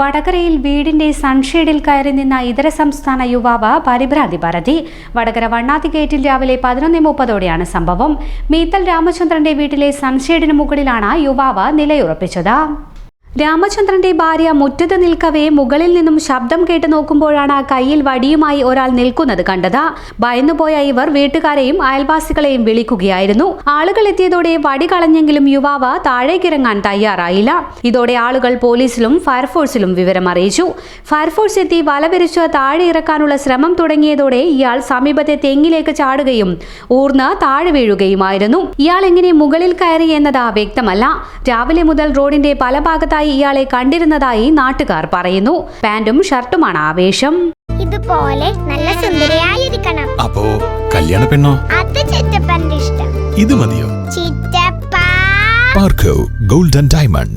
വടകരയിൽ വീടിന്റെ സൺഷെയ്ഡിൽ കയറി നിന്ന ഇതര സംസ്ഥാന യുവാവ് പരിഭ്രാന്തി പരതി. വടകര വണ്ണാത്തി ഗേറ്റിൽ രാവിലെ പതിനൊന്ന് മുപ്പതോടെയാണ് സംഭവം. മീത്തൽ രാമചന്ദ്രന്റെ വീട്ടിലെ സൺഷെയ്ഡിന് മുകളിലാണ് യുവാവ് നിലയുറപ്പിച്ചത്. രാമചന്ദ്രന്റെ ഭാര്യ മുറ്റത്ത് നിൽക്കവേ മുകളിൽ നിന്നും ശബ്ദം കേട്ട് നോക്കുമ്പോഴാണ് കയ്യിൽ വടിയുമായി ഒരാൾ നിൽക്കുന്നത് കണ്ടത്. ഭയന്നുപോയ ഇവർ വീട്ടുകാരെയും അയൽവാസികളെയും വിളിക്കുകയായിരുന്നു. ആളുകൾ എത്തിയതോടെ വടി കളഞ്ഞെങ്കിലും യുവാവ് താഴേക്കിറങ്ങാൻ തയ്യാറായില്ല. ഇതോടെ ആളുകൾ പോലീസിലും ഫയർഫോഴ്സിലും വിവരം അറിയിച്ചു. ഫയർഫോഴ്സ് എത്തി വല വിരിച്ച് താഴെ ഇറക്കാനുള്ള ശ്രമം തുടങ്ങിയതോടെ ഇയാൾ സമീപത്തെ തെങ്ങിലേക്ക് ചാടുകയും ഊർന്ന് താഴെ വീഴുകയുമായിരുന്നു. ഇയാൾ എങ്ങനെ മുകളിൽ കയറി എന്നത് വ്യക്തമല്ല. രാവിലെ മുതൽ റോഡിന്റെ പല ഭാഗത്തായി ഇയാളെ കണ്ടിരുന്നതായി നാട്ടുകാർ പറയുന്നു. പാന്റും ഷർട്ടുമാണ് ആവേശം. ഇതുപോലെ നല്ല സുന്ദരിയായിരിക്കണം. അപ്പോ കല്യാണ പെണ്ണോ? അത് ചിറ്റപ്പന്റെ ഇഷ്ടം. ഇത് മതിയോ? ചിറ്റപ്പ. പാർക്കോ ഗോൾഡൻ ഡയമണ്ട്സ്.